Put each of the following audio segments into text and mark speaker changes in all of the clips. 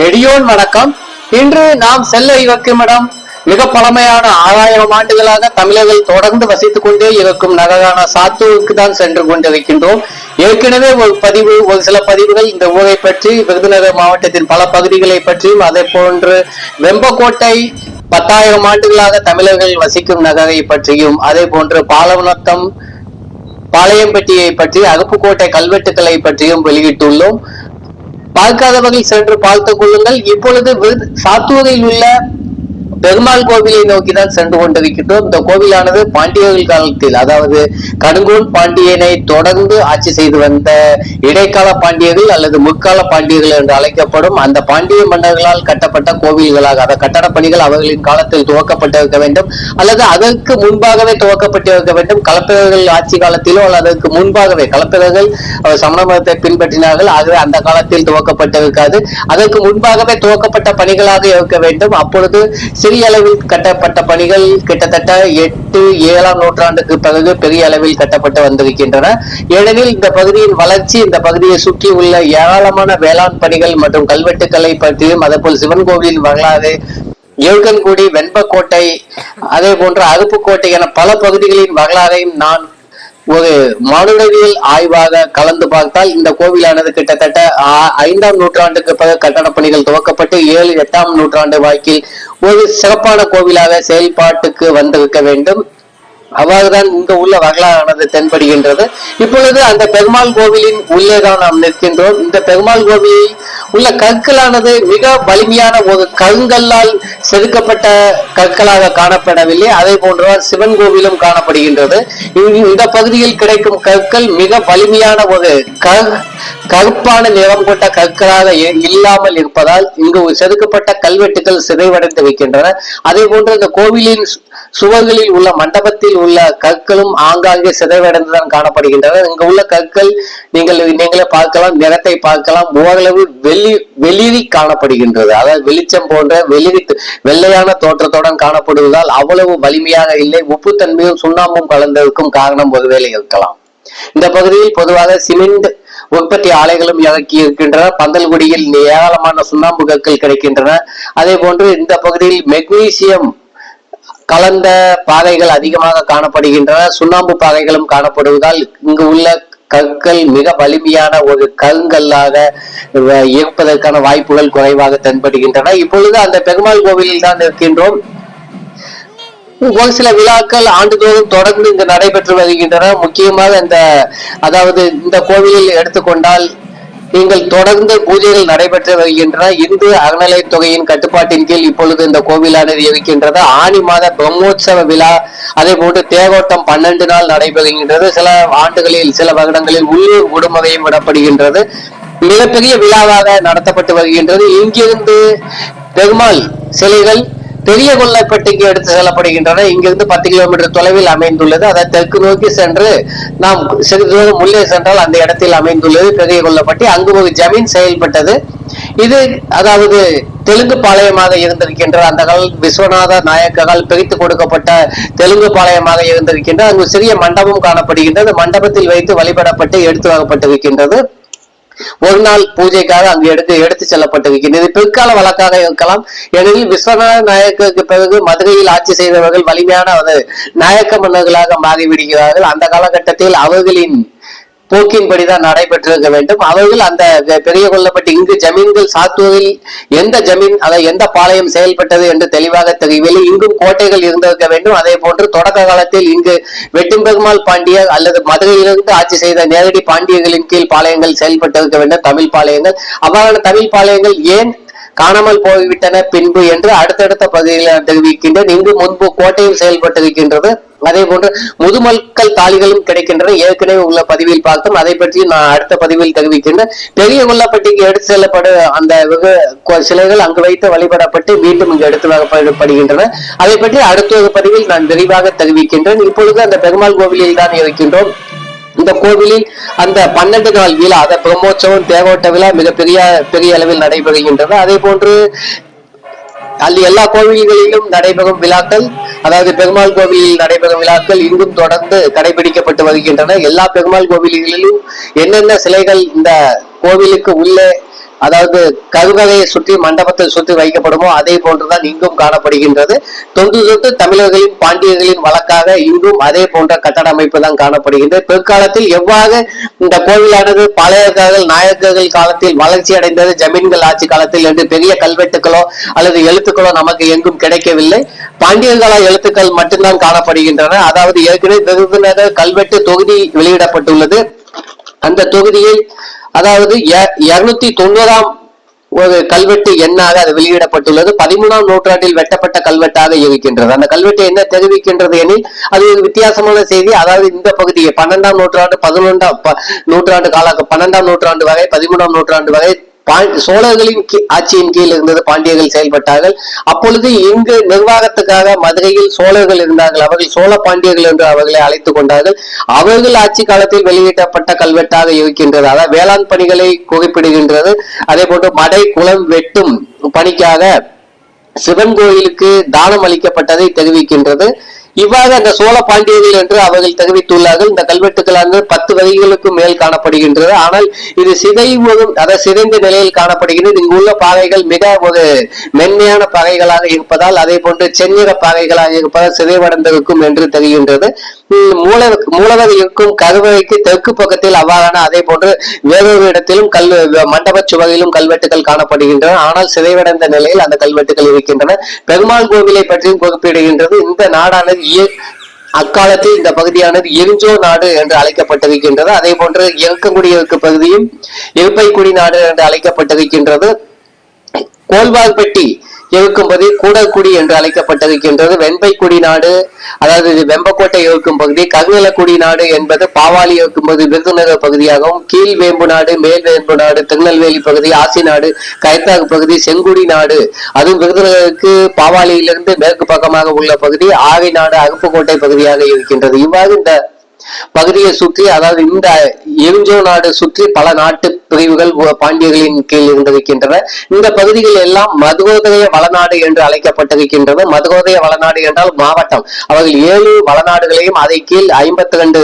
Speaker 1: நெடியோன் வணக்கம். இன்று நாம் செல்ல இருக்கும் இடம். மிக பழமையான ஆறாயிரம் ஆண்டுகளாக தமிழர்கள் தொடர்ந்து வசித்துக் கொண்டே இருக்கும் நகரான சாத்தூருக்கு தான் சென்று கொண்டிருக்கின்றோம். ஏற்கனவே ஒரு பதிவு ஒரு சில பதிவுகள் இந்த ஊரை பற்றி விருதுநகர் மாவட்டத்தின் பல பகுதிகளை பற்றியும் அதே போன்று வெம்பக்கோட்டை பத்தாயிரம் ஆண்டுகளாக தமிழர்கள் வசிக்கும் நகரை பற்றியும் அதே போன்று பாலவனத்தம் பாளையம்பட்டியை பற்றி அருப்புக்கோட்டை கல்வெட்டுக்களை பற்றியும் வெளியிட்டுள்ளோம். பார்க்காதவர்கள் சென்று பார்த்துக் கொள்ளுங்கள். இப்பொழுது விருது- சாத்தூரில் உள்ள பெருமாள் கோவிலை நோக்கி தான் சென்று கொண்டிருக்கின்றோம். இந்த கோவிலானது பாண்டியர்கள் காலத்தில் அதாவது கடுங்கோல் பாண்டியனை தொடர்ந்து ஆட்சி செய்து வந்த இடைக்கால பாண்டியர்கள் அல்லது முற்கால பாண்டியர்கள் என்று அழைக்கப்படும் அந்த பாண்டிய மன்னர்களால் கட்டப்பட்ட கோவில்களாக அந்த கட்டட பணிகள் அவர்களின் காலத்தில் துவக்கப்பட்டிருக்க வேண்டும். அல்லது அதற்கு முன்பாகவே துவக்கப்பட்டிருக்க வேண்டும். கலப்பிரர்கள் ஆட்சி காலத்திலோ அல்லது அதற்கு முன்பாகவே கலப்பிரர்கள் சமண மதத்தை பின்பற்றினார்கள். ஆகவே அந்த காலத்தில் துவக்கப்பட்டிருக்காது. அதற்கு முன்பாகவே துவக்கப்பட்ட பணிகளாக இருக்க வேண்டும். அப்பொழுது சிறிய அளவில் கட்டப்பட்ட பணிகள் கிட்டத்தட்ட எட்டு ஏழாம் நூற்றாண்டுக்கு பிறகு பெரிய அளவில் கட்டப்பட்டு வந்திருக்கின்றன. ஏனெனில் இந்த பகுதியின் வளர்ச்சி இந்த பகுதியை சுற்றி உள்ள ஏராளமான வேளாண் பணிகள் மற்றும் கல்வெட்டுக்களை பற்றியும் அதேபோல் சிவன் கோவிலின் வரலாறு எழுகன்குடி வெண்பக்கோட்டை அதே போன்று அருப்புக்கோட்டை என பல பகுதிகளின் வரலாறையும் நான் ஒரு மானுடவியல் ஆய்வாக கலந்து பார்த்தால் இந்த கோவிலானது கிட்டத்தட்ட ஐந்தாம் நூற்றாண்டுக்கு பிறகு கட்டணப் பணிகள் துவக்கப்பட்டு ஏழு எட்டாம் நூற்றாண்டு வாக்கில் ஒரு சிறப்பான கோவிலாக செயல்பாட்டுக்கு வந்திருக்க வேண்டும். அவ்வாறுதான் இந்த உள்ள வரலாறானது தென்படுகின்றது. இப்பொழுது அந்த பெருமாள் கோவிலின் உள்ளே தான் நாம் நிற்கின்றோம். இந்த பெருமாள் கோவிலில் உள்ள கற்களானது மிக வலிமையான ஒரு கருங்கல்லால் செதுக்கப்பட்ட கற்களாக காணப்படவில்லை. அதே போன்ற சிவன் கோவிலும் காணப்படுகின்றது. இங்கு இந்த பகுதியில் கிடைக்கும் கற்கள் மிக வலிமையான ஒரு கருப்பான நிறம் கொண்ட கற்களாக இல்லாமல் இருப்பதால் இங்கு செதுக்கப்பட்ட கல்வெட்டுகள் சிதைவடைந்து வைக்கின்றன அதே போன்று இந்த கோவிலின் சுவர்களில் உள்ள மண்டபத்தில் உள்ள கற்களும் ஆங்காங்கே சிதைவடைந்துதான் காணப்படுகின்றன. இங்கு உள்ள கற்கள் நீங்கள் நீங்களே பார்க்கலாம் நிறத்தை பார்க்கலாம். ஓரளவு வெளி வெளிரி காணப்படுகின்றது. அதாவது வெளிச்சம் போன்ற வெளிரி வெள்ளையான தோற்றத்துடன் காணப்படுவதால் அவ்வளவு வலிமையாக இல்லை. உப்புத்தன்மையும் சுண்ணாம்பும் கலந்ததற்கும் காரணம் ஒருவேளை இருக்கலாம். இந்த பகுதியில் பொதுவாக சிமெண்ட் உற்பத்தி ஆலைகளும் இறக்கி இருக்கின்றன. பந்தல்குடியில் ஏராளமான சுண்ணாம்பு கற்கள் கிடைக்கின்றன. அதே போன்று இந்த பகுதியில் மெக்னீசியம் கலந்த பாதைகள் அதிகமாக காணப்படுகின்றன. சுண்ணாம்பு பாதைகளும் காணப்படுவதால் இங்கு உள்ள கற்கள் மிக வலிமையான ஒரு கருங்கல்லாக அஹ், இருப்பதற்கான வாய்ப்புகள் குறைவாக தென்படுகின்றன. இப்பொழுது அந்த பெருமாள் கோவிலில் தான் இருக்கின்றோம். ஒரு சில விழாக்கள் ஆண்டுதோறும் தொடர்ந்து இங்கு நடைபெற்று வருகின்றன. முக்கியமாக இந்த அதாவது இந்த கோவிலில் எடுத்துக்கொண்டால் நீங்கள் தொடர்ந்து பூஜைகள் நடைபெற்று வருகின்றன இந்து அறநிலைத்துறையின் கட்டுப்பாட்டின் கீழ் இப்பொழுது இந்த கோவிலானது இருக்கின்றது ஆனி மாத பிரம்மோற்சவ விழா அதே போன்று தேரோட்டம் பன்னெண்டு நாள் நடைபெறுகின்றது. சில ஆண்டுகளில் சில வருடங்களில் உள்ளூர் குடும்பவையும் விடப்படுகின்றது. மிகப்பெரிய விழாவாக நடத்தப்பட்டு வருகின்றது. இங்கிருந்து பெருமாள் சிலைகள் பெரிய கொல்லைப்பட்டிக்கு எடுத்து செல்லப்படுகின்றன. இங்கிருந்து பத்து கிலோமீட்டர் தொலைவில் அமைந்துள்ளது. அதை தெற்கு நோக்கி சென்று நாம் சிறிது தூரம் உள்ளே சென்றால் அந்த இடத்தில் அமைந்துள்ளது பெரிய கொல்லப்பட்டி அங்கு ஒரு ஜமீன் செயல்பட்டது. இது அதாவது தெலுங்கு பாளையமாக இருந்திருக்கின்ற அந்த கால விஸ்வநாத நாயக்ககால் பிரித்து கொடுக்கப்பட்ட தெலுங்கு பாளையமாக இருந்திருக்கின்ற அங்கு சிறிய மண்டபம் காணப்படுகின்றது. மண்டபத்தில் வைத்து வழிபடப்பட்டு எடுத்து வரப்பட்டிருக்கின்றது ஒரு நாள் பூஜைக்காக அங்கு எடுத்து எடுத்து செல்லப்பட்டிருக்கிறது பிற்கால வழக்காக இருக்கலாம். ஏனெனில் விஸ்வநாத நாயக்கருக்கு பிறகு மதுரையில் ஆட்சி செய்தவர்கள் வலிமையான ஒரு நாயக்க மன்னர்களாக மாறிவிடுகிறார்கள். அந்த காலகட்டத்தில் அவர்களின் போக்கின்படிதான் நடைபெற்றிருக்க வேண்டும். அவர்கள் அந்த பெரிய கொல்லப்பட்டு இங்கு ஜமீன்கள் சாத்துவதில் எந்த ஜமீன் அதை எந்த பாளையம் செயல்பட்டது என்று தெளிவாக தெரியவில்லை இங்கும் கோட்டைகள் இருந்திருக்க வேண்டும். அதே போன்று தொடக்க காலத்தில் இங்கு வெட்டும்பெருமாள் பாண்டியர் அல்லது மதுரையிலிருந்து ஆட்சி செய்த நேரடி பாண்டியர்களின் கீழ் பாளையங்கள் செயல்பட்டிருக்க வேண்டும். தமிழ் பாளையங்கள். அவ்வாறான தமிழ் பாளையங்கள் ஏன் காணாமல் போய்விட்டன பின்பு என்று அடுத்தடுத்த பகுதியில் நான் தெரிவிக்கின்றேன். இங்கு முன்பு கோட்டையும் செயல்பட்டிருக்கின்றது. அதே போன்று முதுமக்கள் தாலிகளும் கிடைக்கின்றன. ஏற்கனவே உள்ள பதிவில் பார்த்தோம். அதை பற்றி நான் அடுத்த பதிவில் தெரிவிக்கின்றேன். பெரிய கொல்லப்பட்டிக்கு எடுத்து செல்லப்படும் அந்த வெகு சிலைகள் அங்கு வைத்து வழிபடப்பட்டு மீண்டும் இங்கு எடுத்து வரப்படுகின்றன. அதை பற்றி அடுத்த ஒரு பதிவில் நான் விரிவாக தெரிவிக்கின்றேன். இப்பொழுது அந்த பெருமாள் கோவிலில் தான் இருக்கின்றோம். இந்த கோவிலில் அந்த பன்னெண்டு நாள் விழா அதை பிரம்மோற்சவம் தேவோட்ட விழா மிகப்பெரிய பெரிய அளவில் நடைபெறுகின்றது. அதே போன்று அள்ளி எல்லா கோவில்களிலும் நடைபெறும் விழாக்கள் அதாவது பெருமாள் கோவிலில் நடைபெறும் விழாக்கள் இங்கும் தொடர்ந்து கடைபிடிக்கப்பட்டு வருகின்றன. எல்லா பெருமாள் கோவில்களிலும் என்னென்ன சிலைகள் இந்த கோவிலுக்கு உள்ளே அதாவது கருவகையை சுற்றி மண்டபத்தை சுற்றி வைக்கப்படுமோ அதே போன்றுதான் இங்கும் காணப்படுகின்றது. தொன்று தொட்டு தமிழர்களின் பாண்டியர்களின் வழக்காக இங்கும் அதே போன்ற கட்டட அமைப்பு தான் காணப்படுகின்றது. பிற்காலத்தில் எவ்வாறு இந்த கோவிலானது பழையர்கள் நாயக்கர்கள் காலத்தில் வளர்ச்சி அடைந்தது ஜமீன்கள் ஆட்சி காலத்தில் என்று பெரிய கல்வெட்டுகளோ அல்லது எழுத்துக்களோ நமக்கு எங்கும் கிடைக்கவில்லை. பாண்டியர்களா எழுத்துக்கள் மட்டும்தான் காணப்படுகின்றன. அதாவது ஏற்கனவே விருதுநகர் கல்வெட்டு தொகுதி வெளியிடப்பட்டுள்ளது. அந்த தொகுதியில் அதாவது இருநூத்தி தொண்ணூறாம் ஒரு கல்வெட்டு எண்ணாக அது வெளியிடப்பட்டுள்ளது. பதிமூணாம் நூற்றாண்டில் வெட்டப்பட்ட கல்வெட்டாக இருக்கின்றது. அந்த கல்வெட்டு என்ன தெரிவிக்கின்றது எனில் அது ஒரு வித்தியாசமான செய்தி. அதாவது இந்த பகுதியை பன்னெண்டாம் நூற்றாண்டு பதினொன்றாம் ப- நூற்றாண்டு கால பன்னெண்டாம் நூற்றாண்டு வரை பதிமூணாம் நூற்றாண்டு வரை சோழர்களின் ஆட்சியின் கீழ் இருந்தது பாண்டியர்கள் செயல்பட்டார்கள். அப்பொழுது இங்கு நிர்வாகத்துக்காக மதுரையில் சோழர்கள் இருந்தார்கள். அவர்கள் சோழ பாண்டியர்கள் என்று அவர்களை அழைத்துக் கொண்டார்கள். அவர்கள் ஆட்சி காலத்தில் வெளியிடப்பட்ட கல்வெட்டாக இருக்கின்றது. அதாவது வேளாண் பணிகளை குறிப்பிடுகின்றது அதே போன்று மடை குளம் வெட்டும் பணிக்காக சிவன் கோயிலுக்கு தானம் அளிக்கப்பட்டதை தெரிவிக்கின்றது. இவ்வாறு அந்த சோழ பாண்டியர்கள் என்று அவர்கள் தெரிவித்துள்ளார்கள். இந்த கல்வெட்டுகளானது பத்து வகைகளுக்கும் மேல் காணப்படுகின்றது. ஆனால் இது சிதைவதும் அதாவது சிதைந்த நிலையில் காணப்படுகிறது இங்கு உள்ள பாறைகள் மிக ஒரு மென்மையான பாறைகளாக இருப்பதால் அதே போன்று செந்நிற பாறைகளாக இருப்பதால் சிதைவடைந்திருக்கும் என்று தெரிகின்றது. உம் மூல மூலவர் இருக்கும் கருவறைக்கு தெற்கு பக்கத்தில் அவ்வாறான அதே போன்று வேறொரு இடத்திலும் கல் மண்டப சுவையிலும் கல்வெட்டுகள் காணப்படுகின்றன. ஆனால் சிதைவடைந்த நிலையில் அந்த கல்வெட்டுகள் இருக்கின்றன. பெருமாள் கோவிலை பற்றியும் குறிப்பிடுகின்றது. இந்த நாடானது அக்காலத்தில் இந்த பகுதியானது எரிஞ்சோ நாடு என்று அழைக்கப்பட்டிருக்கின்றது. அதே போன்று இருக்கங்குடியிருக்க பகுதியும் இருப்பைக்குடி நாடு என்று அழைக்கப்பட்டிருக்கின்றது. கோல்வால்பட்டி கூடக்குடி என்று அழைக்கப்பட்டிருக்கின்றது வெண்பைக்குடி நாடு அதாவது இது வெம்பக்கோட்டை இருக்கும் பகுதி கருநிலக்குடி நாடு என்பது பாவாளி இருக்கும்போது விருதுநகர் பகுதியாகவும் கீழ் வேம்பு நாடு மேல் வேம்பு நாடு திருநெல்வேலி பகுதி ஆசி நாடு கயத்தாகு பகுதி செங்குடி நாடு. அதுவும் விருதுநகருக்கு பாவாளியிலிருந்து மேற்கு பக்கமாக உள்ள பகுதி ஆவி நாடு அருப்புக்கோட்டை பகுதியாக இருக்கின்றது. இவ்வாறு இந்த பகுதியை சுற்றி அதாவது இந்த எரிஞ்சோ நாடு சுற்றி பல நாட்டு பிரிவுகள் பாண்டியர்களின் கீழ் இருந்திருக்கின்றன. இந்த பகுதிகள் எல்லாம் மதுகோதய வளநாடு என்று அழைக்கப்பட்டிருக்கின்றது மதுகோதய வளநாடு என்றால் மாவட்டம். அவர்கள் ஏழு வளநாடுகளையும் அதை கீழ் ஐம்பத்தி ரெண்டு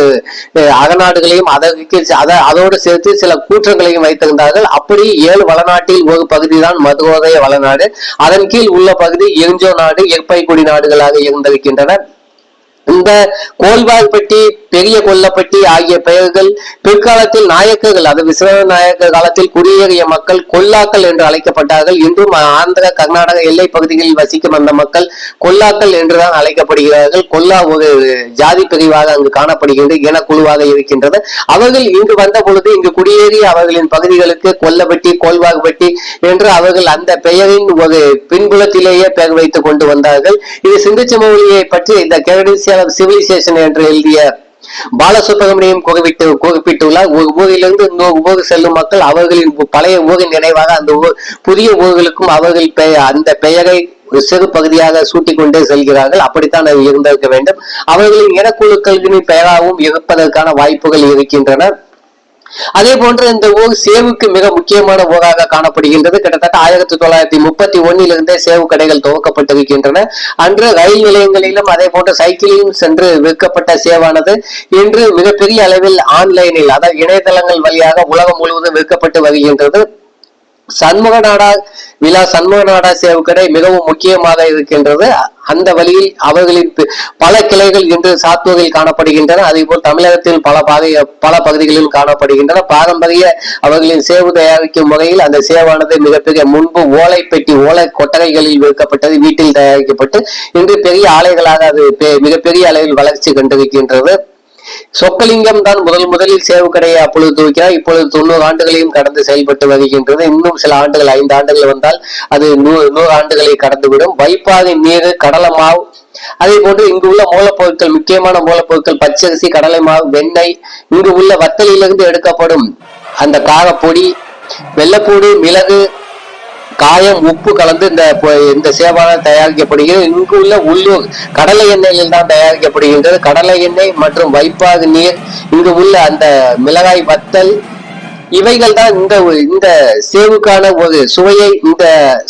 Speaker 1: அகநாடுகளையும் அதற்கு கீழ் அதை அதோடு சேர்த்து சில கூற்றங்களையும் வைத்திருந்தார்கள். அப்படி ஏழு வளநாட்டில் ஒரு பகுதி தான் மதுகோதய வளநாடு. அதன் கீழ் உள்ள பகுதி எரிஞ்சோ நாடு எற்பைக்குடி நாடுகளாக இருந்திருக்கின்றன. இந்த கோல்வாய்ப்பட்டி பெரிய கொல்லப்பட்டி ஆகிய பெயர்கள் பிற்காலத்தில் நாயக்கர்கள் அது விஸ்வநாத நாயக்க காலத்தில் குடியேறிய மக்கள் கொல்லாக்கள் என்று அழைக்கப்பட்டார்கள். இன்றும் ஆந்திர கர்நாடக எல்லை பகுதிகளில் வசிக்கும் அந்த மக்கள் கொல்லாக்கள் என்றுதான் அழைக்கப்படுகிறார்கள். கொல்லா ஒரு ஜாதி பிரிவாக அங்கு காணப்படுகின்றது இனக்குழுவாக இருக்கின்றது. அவர்கள் இங்கு வந்த பொழுது இங்கு குடியேறி அவர்களின் பகுதிகளுக்கு கொல்லப்பட்டி கோல்வாகுப்பட்டி என்று அவர்கள் அந்த பெயரின் ஒரு பின்புலத்திலேயே பெயர் வைத்துக் கொண்டு வந்தார்கள். இது சிந்துச்சமொழியை பற்றி இந்த கேரடிசியா சிவிலைசேஷன் என்று எழுதிய பாலசுப்ரமணியம் குறிப்பிட்டு குறிப்பிட்டுள்ளார் ஒரு ஊரிலிருந்து இன்னொரு ஊர் செல்லும் மக்கள் அவர்களின் பழைய ஊரின் நினைவாக அந்த புதிய ஊர்களுக்கும் அவர்கள் பெயர் அந்த பெயரை ஒரு சிறு பகுதியாக சூட்டிக் கொண்டே செல்கிறார்கள். அப்படித்தான் அது இருந்திருக்க வேண்டும். அவர்களின் இனக்குழுக்களின் பெயராகவும் இருப்பதற்கான வாய்ப்புகள் இருக்கின்றன. அதே போன்று இந்த ஊர் சேவுக்கு மிக முக்கியமான ஊராக காணப்படுகின்றது. கிட்டத்தட்ட ஆயிரத்தி தொள்ளாயிரத்தி முப்பத்தி ஒன்னிலிருந்தே சேவு கடைகள் துவக்கப்பட்டிருக்கின்றன. அன்று ரயில் நிலையங்களிலும் அதே போன்று சைக்கிளிலும் சென்று விற்கப்பட்ட சேவானது இன்று மிகப்பெரிய அளவில் ஆன்லைனில் அதாவது இணையதளங்கள் வழியாக உலகம் முழுவதும் விற்கப்பட்டு வருகின்றது. சண்முக நாடா விழா சண்முக நாடா சேவு மிகவும் முக்கியமாக இருக்கின்றது. அந்த வழியில் அவர்களின் பல கிளைகள் இன்று சாத்தூரில் காணப்படுகின்றன. அதேபோல் தமிழகத்தில் பல பாதை பல பகுதிகளில் காணப்படுகின்றன. பாரம்பரிய அவர்களின் சேவு தயாரிக்கும் முறையில் அந்த சேவானது மிகப்பெரிய முன்பு ஓலை பெட்டி ஓலை கொட்டகைகளில் விற்கப்பட்டது வீட்டில் தயாரிக்கப்பட்டு இன்று பெரிய ஆலைகளாக அது பெ- மிகப்பெரிய அளவில் வளர்ச்சி கண்டிருக்கின்றது. சொக்கலிங்கம் தான் முதல் முதலில் சேவுக்கடையை அப்பொழுது துவக்கிறார் இப்பொழுது தொண்ணூறு ஆண்டுகளையும் கடந்து செயல்பட்டு வருகின்றது இன்னும் சில ஆண்டுகள் ஐந்து ஆண்டுகள் வந்தால் அது நூறு நூறு ஆண்டுகளை கடந்துவிடும். வைப்பாதி நீர் கடலை மாவு அதே போன்று இங்கு உள்ள மூலப்பொருட்கள் முக்கியமான மூலப்பொருட்கள் பச்சரிசி கடலை மாவு வெண்ணெய் இங்கு உள்ள வத்தலிலிருந்து எடுக்கப்படும் அந்த காரப்பொடி வெள்ளப்பூடு மிளகு காயம் உப்பு கலந்து இந்த இந்த சேவானம் தயாரிக்கப்படுகிறது. இங்கு உள்ள உள்ளூர் கடலை எண்ணெயில் தான் தயாரிக்கப்படுகின்றது. கடலை எண்ணெய் மற்றும் வைப்பாகு நீர் இங்கு உள்ள அந்த மிளகாய் வத்தல் இவைகள் தான் இந்த இந்த சேவுக்கான ஒரு சுவையை இந்த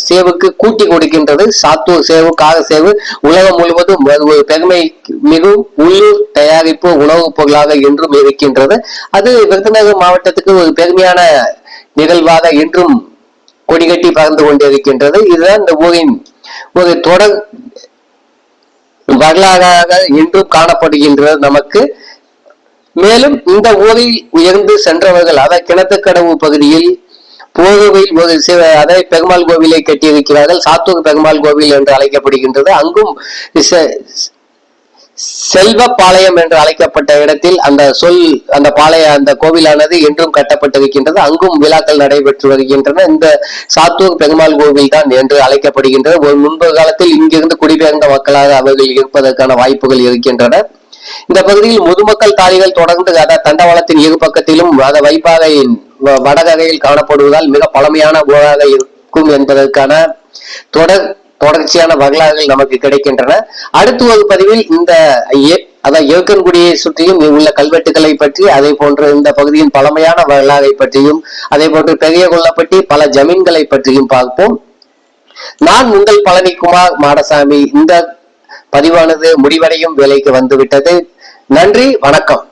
Speaker 1: சேவுக்கு கூட்டி கொடுக்கின்றது. சாத்தூர் சேவு காக சேவு உலகம் முழுவதும் ஒரு பெருமை மிகவும் உள்ளூர் தயாரிப்பு உணவுப் பொருளாக என்றும் இருக்கின்றது. அது விருதுநகர் மாவட்டத்துக்கு ஒரு பெருமையான நிகழ்வாக இன்றும் கொடி கட்டி பறந்து கொண்டிருக்கின்றது. இதுதான் இந்த ஊரின் ஒரு தொடர் வரலாறாக இன்றும் காணப்படுகின்றது நமக்கு. மேலும் இந்த ஊரில் உயர்ந்து சென்றவர்கள் அதாவது கிணத்துக்கடவு பகுதியில் போகவில் ஒரு சிவ அதை பெருமாள் கோவிலை கட்டியிருக்கிறார்கள். சாத்தூர் பெருமாள் கோவில் என்று அழைக்கப்படுகின்றது. அங்கும் செல்வப்பாளையம் என்று அழைக்கப்பட்ட இடத்தில் அந்த சொல் அந்த பாளைய அந்த கோவிலானது என்றும் கட்டப்பட்டிருக்கின்றது. அங்கும் விழாக்கள் நடைபெற்று வருகின்றன. இந்த சாத்தூர் பெருமாள் கோவில் தான் என்று அழைக்கப்படுகின்றது. ஒரு முன்பு காலத்தில் இங்கிருந்து குடிபெயர்ந்த மக்களாக அவர்கள் இருப்பதற்கான வாய்ப்புகள் இருக்கின்றன. இந்த பகுதியில் முதுமக்கள் தாலிகள் தொடர்ந்து அத தண்டவாளத்தின் இரு பக்கத்திலும் அத வைப்பாகையின் வ- வடகரையில் காணப்படுவதால் மிக பழமையான ஊராக இருக்கும் என்பதற்கான தொடர் தொடர்ச்சியான வரலாறுகள் நமக்கு கிடைக்கின்றன. அடுத்து ஒரு பதிவில் இந்த ஏ- அதாவது ஏற்கன்குடியை சுற்றியும் உள்ள கல்வெட்டுகளை பற்றி அதே போன்று இந்த பகுதியின் பழமையான வரலாறை பற்றியும் அதே போன்று பெரிய கொல்லப்பட்டி பல ஜமீன்களை பற்றியும் பார்ப்போம். நான் உங்கள் பழனிக்குமார் மாடசாமி இந்த பதிவானது முடிவடையும் வேலைக்கு வந்துவிட்டது. நன்றி வணக்கம்.